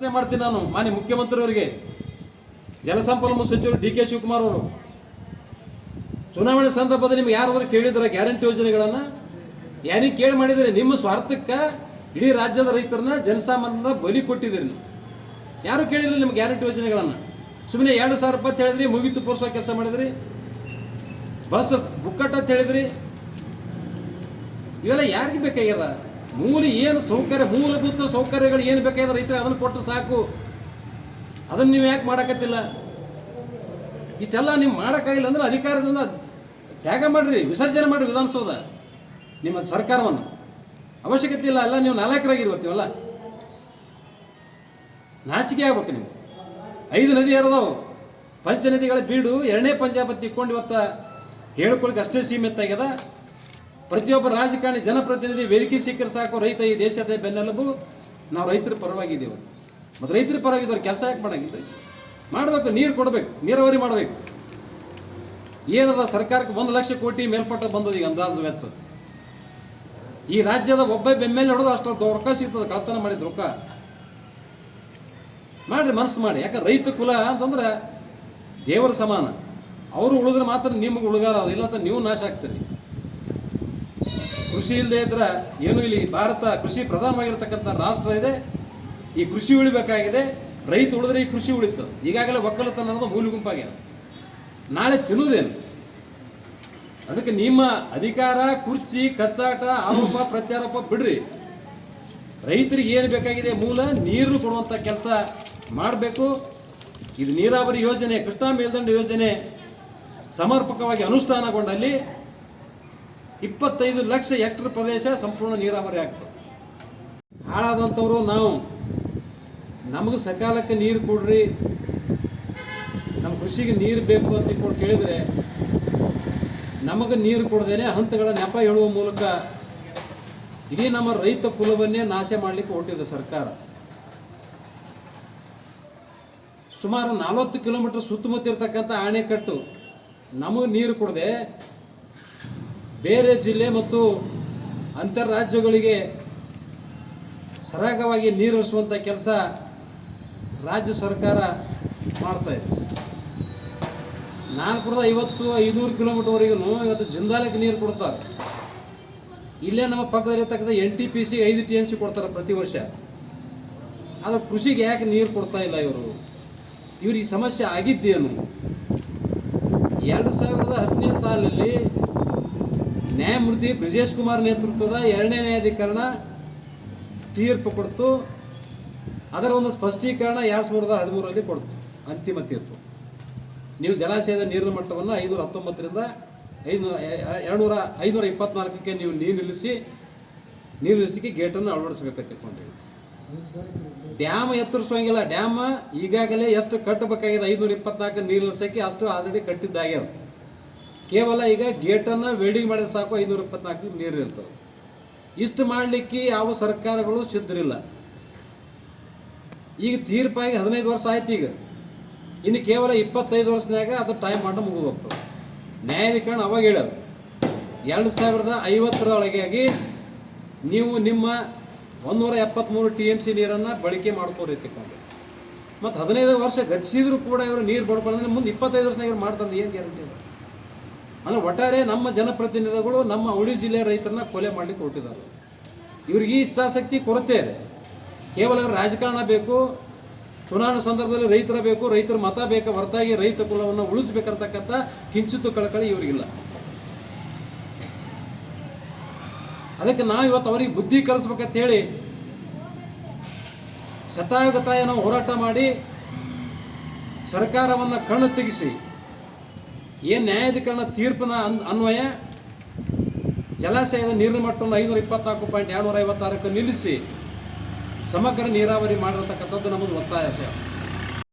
ಪ್ರಶ್ನೆ ಮಾಡ್ತೀನಿ ನಾನು, ಮಾನ್ಯ ಮುಖ್ಯಮಂತ್ರಿಯವರಿಗೆ. ಜಲಸಂಪನ್ಮೂಲ ಸಚಿವರು ಡಿ ಕೆ ಶಿವಕುಮಾರ್ ಅವರು. ಚುನಾವಣೆ ಸಂದರ್ಭದಲ್ಲಿ ನಿಮ್ಗೆ ಯಾರಾದರೂ ಕೇಳಿದ್ರೆ ಗ್ಯಾರಂಟಿ ಯೋಜನೆಗಳನ್ನು? ಯಾರಿಗೆ ಕೇಳಿ ಮಾಡಿದರೆ ನಿಮ್ಮ ಸ್ವಾರ್ಥಕ್ಕೆ ಇಡೀ ರಾಜ್ಯದ ರೈತರನ್ನ, ಜನಸಾಮಾನ್ಯರನ್ನ ಬಲಿ ಕೊಟ್ಟಿದ್ದೀರಿ ಯಾರು ಕೇಳಿದ್ರೆ ನಿಮ್ಗೆ ಗ್ಯಾರಂಟಿ ಯೋಜನೆಗಳನ್ನು? ಸುಮ್ಮನೆ ಎರಡು ಸಾವಿರ ರೂಪಾಯಿ ಅಂತ ಹೇಳಿದ್ರಿ, ಮುಗಿತು ಪೋರ್ಸೋ ಕೆಲಸ ಮಾಡಿದ್ರಿ. ಬಸ್ ಬುಕ್ಕಟ್ಟ ಅಂತ ಹೇಳಿದ್ರಿ. ಇವೆಲ್ಲ ಯಾರಿಗೆ ಬೇಕಾಗ್ಯದ? ಮೂಲ ಏನು ಸೌಕರ್ಯ, ಮೂಲಭೂತ ಸೌಕರ್ಯಗಳು ಏನು ಬೇಕಾದ್ರೆ ರೈತರಿಗೆ ಅದನ್ನು ಕೊಟ್ಟರೆ ಸಾಕು. ಅದನ್ನು ನೀವು ಯಾಕೆ ಮಾಡಕತ್ತಿಲ್ಲ? ಇಷ್ಟೆಲ್ಲ ನೀವು ಮಾಡೋಕ್ಕಾಗಿಲ್ಲ ಅಂದ್ರೆ ಅಧಿಕಾರದಿಂದ ತ್ಯಾಗ ಮಾಡ್ರಿ, ವಿಸರ್ಜನೆ ಮಾಡ್ರಿ ವಿಧಾನಸೌಧ, ನಿಮ್ಮ ಸರ್ಕಾರವನ್ನು. ಅವಶ್ಯಕತೆ ಇಲ್ಲ ಅಲ್ಲ ನೀವು ನಾಲ್ಕರಾಗಿರ್ಬೋತೀವಲ್ಲ ನಾಚಿಕೆ ಆಗ್ಬೇಕು ನಿಮ್ಗೆ. ಐದು ನದಿ ಹರಿದವು. ಪಂಚನದಿಗಳ ಬೀಡು ಎರಡನೇ ಪಂಚಾಯತ್ ತಿಕ್ಕೊಂಡು ಇವತ್ತು ಹೇಳ್ಕೊಳಕ್ಕೆ ಅಷ್ಟೇ ಸೀಮಿತ ಆಗ್ಯದ. ಪ್ರತಿಯೊಬ್ಬ ರಾಜಕಾರಣಿ ಜನಪ್ರತಿನಿಧಿ ವೇದಿಕೆ ಸಿಕ್ಕರೆ ಸಾಕು, ರೈತ ಈ ದೇಶದ ಬೆನ್ನೆಲುಬು. ನಾವು ರೈತರ ಪರವಾಗಿದ್ದೇವೆ. ಮತ್ತು ರೈತರ ಪರವಾಗಿದ್ದವ್ರು ಕೆಲಸ ಯಾಕೆ ಮಾಡಂಗಿಲ್ಲ? ಮಾಡಬೇಕು, ನೀರು ಕೊಡಬೇಕು, ನೀರಾವರಿ ಮಾಡಬೇಕು. ಏನದ ಸರ್ಕಾರಕ್ಕೆ ಒಂದು ಲಕ್ಷ ಕೋಟಿ ಮೇಲ್ಪಟ್ಟ ಬಂದದ ಈಗ ಅಂದಾಜು ವೆಚ್ಚ. ಈ ರಾಜ್ಯದ ಒಬ್ಬ ಬೆಮ್ಮೆಲೆ ಹೊಡೆದು ಅಷ್ಟು ರೊಕ್ಕ ಸಿಗ್ತದೆ ಕಳತನ ಮಾಡಿದ ರೊಕ್ಕ. ಮಾಡ್ರಿ, ಮನಸ್ಸು ಮಾಡಿ. ಯಾಕಂದ್ರೆ ರೈತ ಕುಲ ಅಂತಂದ್ರೆ ದೇವರ ಸಮಾನ. ಅವರು ಉಳಿದ್ರೆ ಮಾತ್ರ ನಿಮಗೆ ಉಳಿಗಾರ ಇಲ್ಲ ಅಂತ ನೀವು ನಾಶ ಆಗ್ತೀರಿ. ಕೃಷಿ ಇಲ್ಲದೆ ಇದ್ರೆ ಏನು ಇಲ್ಲಿ ಭಾರತ ಕೃಷಿ ಪ್ರಧಾನವಾಗಿರ್ತಕ್ಕಂಥ ರಾಷ್ಟ್ರ ಇದೆ. ಈ ಕೃಷಿ ಉಳಿಬೇಕಾಗಿದೆ. ರೈತ ಉಳಿದ್ರೆ ಈ ಕೃಷಿ ಉಳಿತದೆ ಈಗಾಗಲೇ ಒಕ್ಕಲತನ ಅನ್ನೋದು ಮೂಲ ಗುಂಪಾಗ್ಯದ ನಾಳೆ ತಿನ್ನುವುದೇನು? ಅದಕ್ಕೆ ನಿಮ್ಮ ಅಧಿಕಾರ, ಕುರ್ಚಿ, ಕಚ್ಚಾಟ, ಆರೋಪ, ಪ್ರತ್ಯಾರೋಪ ಬಿಡ್ರಿ. ರೈತರಿಗೆ ಏನು ಬೇಕಾಗಿದೆ ಮೂಲ? ನೀರು ಕೊಡುವಂಥ ಕೆಲಸ ಮಾಡಬೇಕು. ಇದು ನೀರಾವರಿ ಯೋಜನೆ, ಕೃಷ್ಣಾ ಮೇಲ್ದಂಡ ಯೋಜನೆ ಸಮರ್ಪಕವಾಗಿ ಅನುಷ್ಠಾನಗೊಂಡಲ್ಲಿ ಇಪ್ಪತ್ತೈದು ಲಕ್ಷ ಹೆಕ್ಟರ್ ಪ್ರದೇಶ ಸಂಪೂರ್ಣ ನೀರಾವರಿ ಆಗ್ತದೆ. ಹಾಳಾದಂಥವರು ನಾವು. ನಮಗೆ ಸಕಾಲಕ್ಕೆ ನೀರು ಕೊಡ್ರಿ. ನಮ್ಮ ಕೃಷಿಗೆ ನೀರು ಬೇಕು ಅಂತ ಇಟ್ಕೊಂಡು ಕೇಳಿದರೆ, ನಮಗೆ ನೀರು ಕೊಡದೇನೆ ಹಂತಗಳ ನೆಪ ಹೇಳುವ ಮೂಲಕ ಇಡೀ ನಮ್ಮ ರೈತ ಕುಲವನ್ನೇ ನಾಶ ಮಾಡಲಿಕ್ಕೆ ಹೊರಟಿದೆ ಸರ್ಕಾರ. ಸುಮಾರು ನಲವತ್ತು ಕಿಲೋಮೀಟರ್ ಸುತ್ತಮುತ್ತ ಇರ್ತಕ್ಕಂಥ ಅಣೆಕಟ್ಟು ನಮಗೆ ನೀರು ಕೊಡದೆ ಬೇರೆ ಜಿಲ್ಲೆ ಮತ್ತು ಅಂತರ್ರಾಜ್ಯಗಳಿಗೆ ಸರಾಗವಾಗಿ ನೀರು ಹರಿಸುವಂಥ ಕೆಲಸ ರಾಜ್ಯ ಸರ್ಕಾರ ಮಾಡ್ತಾ ಇದೆ. ನಾಲ್ಕುನೂರ ಐವತ್ತು ಐನೂರು ಕಿಲೋಮೀಟರ್ವರೆಗೂ ಇವತ್ತು ಜಿಂದಾಲಕ್ಕೆ ನೀರು ಕೊಡ್ತಾರೆ. ಇಲ್ಲೇ ನಮ್ಮ ಪಕ್ಕದಲ್ಲಿರ್ತಕ್ಕಂಥ ಎನ್ ಟಿ ಪಿ ಸಿ ಐದು ಟಿ ಎಂ ಸಿ ಕೊಡ್ತಾರೆ ಪ್ರತಿ ವರ್ಷ. ಆದರೆ ಕೃಷಿಗೆ ಯಾಕೆ ನೀರು ಕೊಡ್ತಾ ಇಲ್ಲ ಇವರು? ಇವ್ರಿಗೆ ಸಮಸ್ಯೆ ಆಗಿದ್ದೇನು? ಎರಡು ಸಾವಿರದ ಹತ್ತನೇ ಸಾಲಲ್ಲಿ ನ್ಯಾಯಮೂರ್ತಿ ಬ್ರಿಜೇಶ್ ಕುಮಾರ್ ನೇತೃತ್ವದ ಎರಡನೇ ನ್ಯಾಯಾಧೀಕರಣ ತೀರ್ಪು ಕೊಡ್ತು. ಅದರ ಒಂದು ಸ್ಪಷ್ಟೀಕರಣ ಎರಡು ಸಾವಿರದ ಹದಿಮೂರರಲ್ಲಿ ಕೊಡ್ತು. ಅಂತಿಮ ತೀರ್ಪು. ನೀವು ಜಲಾಶಯದ ನೀರಿನ ಮಟ್ಟವನ್ನು ಐನೂರ ಹತ್ತೊಂಬತ್ತರಿಂದ ಐನೂರ, ಎರಡುನೂರ, ಐನೂರ ಇಪ್ಪತ್ನಾಲ್ಕಕ್ಕೆ ನೀವು ನೀರು ನಿಲ್ಲಿಸಿ, ನೀರು ನಿಲ್ಲಿಸಲಿಕ್ಕೆ ಗೇಟನ್ನು ಅಳವಡಿಸಬೇಕಂತ ತಿಳ್ಕೊಂಡಿದ್ದೀವಿ ಡ್ಯಾಮ್ ಎತ್ತರಿಸುವಂಗಿಲ್ಲ. ಡ್ಯಾಮ್ ಈಗಾಗಲೇ ಎಷ್ಟು ಕಟ್ಟಬೇಕಾಗಿದೆ? ಐನೂರ ಇಪ್ಪತ್ನಾಲ್ಕು ನೀರು ನಿಲ್ಲಿಸೋಕ್ಕೆ ಅಷ್ಟು ಆಲ್ರೆಡಿ ಕಟ್ಟಿದ್ದಾಗ್ಯದ ಕೇವಲ ಈಗ ಗೇಟನ್ನು ವೆಲ್ಡಿಂಗ್ ಮಾಡಿದ್ರೆ ಸಾಕು, ಐನೂರ ಇಪ್ಪತ್ನಾಲ್ಕು ನೀರು ಇರ್ತದೆ ಇಷ್ಟು ಮಾಡಲಿಕ್ಕೆ ಯಾವ ಸರ್ಕಾರಗಳು ಸಿದ್ಧರಿಲ್ಲ. ಈಗ ತೀರ್ಪಾಗಿ ಹದಿನೈದು ವರ್ಷ ಆಯ್ತು ಈಗ. ಇನ್ನು ಕೇವಲ ಇಪ್ಪತ್ತೈದು ವರ್ಷದಾಗ ಅದು ಟೈಮ್ ಮಾಡಿ ಮುಗಿದು ಹೋಗ್ತದೆ. ನ್ಯಾಯಾಧೀಕರಣ ಅವಾಗ ಹೇಳೋದು ಎರಡು ಸಾವಿರದ ಐವತ್ತರೊಳಗಾಗಿ ನೀವು ನಿಮ್ಮ ಒಂದೂರ ಎಪ್ಪತ್ತ್ಮೂರು ಟಿ ಎಂ ಸಿ ನೀರನ್ನು ಬಳಕೆ ಮಾಡ್ಕೋರಿ ತಿಳ್ಕೊಂಡು ಮತ್ತು ಹದಿನೈದು ವರ್ಷ ಗತಿಸಿದ್ರು ಕೂಡ ಇವರು ನೀರು ಬಡ್ಕೊಂಡ್ರೆ ಮುಂದೆ ಇಪ್ಪತ್ತೈದು ವರ್ಷನಾಗ ಇವ್ರು ಮಾಡ್ತಾರೆ ಏನು ಗ್ಯಾರಂಟಿ ಇದೆ ಅಂದರೆ ಒಟ್ಟಾರೆ ನಮ್ಮ ಜನಪ್ರತಿನಿಧಿಗಳು ನಮ್ಮ ಉಳಿ ಜಿಲ್ಲೆಯ ರೈತರನ್ನ ಕೊಲೆ ಮಾಡಲಿಕ್ಕೆ ಹೊರಟಿದ್ದಾರೆ. ಇವ್ರಿಗೆ ಈ ಇಚ್ಛಾಶಕ್ತಿ ಕೊರತೆ ಇದೆ. ಕೇವಲ ರಾಜಕಾರಣ ಬೇಕು, ಚುನಾವಣೆ ಸಂದರ್ಭದಲ್ಲಿ ರೈತರ ಬೇಕು, ರೈತರ ಮತ ಬೇಕು, ಹೊರತಾಗಿ ರೈತ ಕುಲವನ್ನು ಉಳಿಸ್ಬೇಕಂತಕ್ಕಂಥ ಕಿಂಚಿತ್ತು ಕಳಕಳಿ ಇವರಿಗಿಲ್ಲ. ಅದಕ್ಕೆ ನಾವು ಇವತ್ತು ಅವ್ರಿಗೆ ಬುದ್ಧಿ ಕಲಿಸ್ಬೇಕಂತ ಹೇಳಿ ಶತಾಯಗತಾಯ ನಾವು ಹೋರಾಟ ಮಾಡಿ ಸರ್ಕಾರವನ್ನು ಕಣ್ಣು ತೆಗೆಸಿ ಏನು ನ್ಯಾಯಾಧಿಕರಣ ತೀರ್ಪಿನ ಅನ್, ಅನ್ವಯ? ಜಲಾಶಯದ ನೀರಿನ ಮಟ್ಟವನ್ನು ಐನೂರ ಇಪ್ಪತ್ನಾಲ್ಕು ಪಾಯಿಂಟ್ ಎರಡುನೂರ ಐವತ್ತಾರಕ್ಕೆ ನಿಲ್ಲಿಸಿ ಸಮಗ್ರ ನೀರಾವರಿ ಮಾಡಿರತಕ್ಕಂಥದ್ದು ನಮ್ಮದು ಒತ್ತಾಯ, ಸರ್.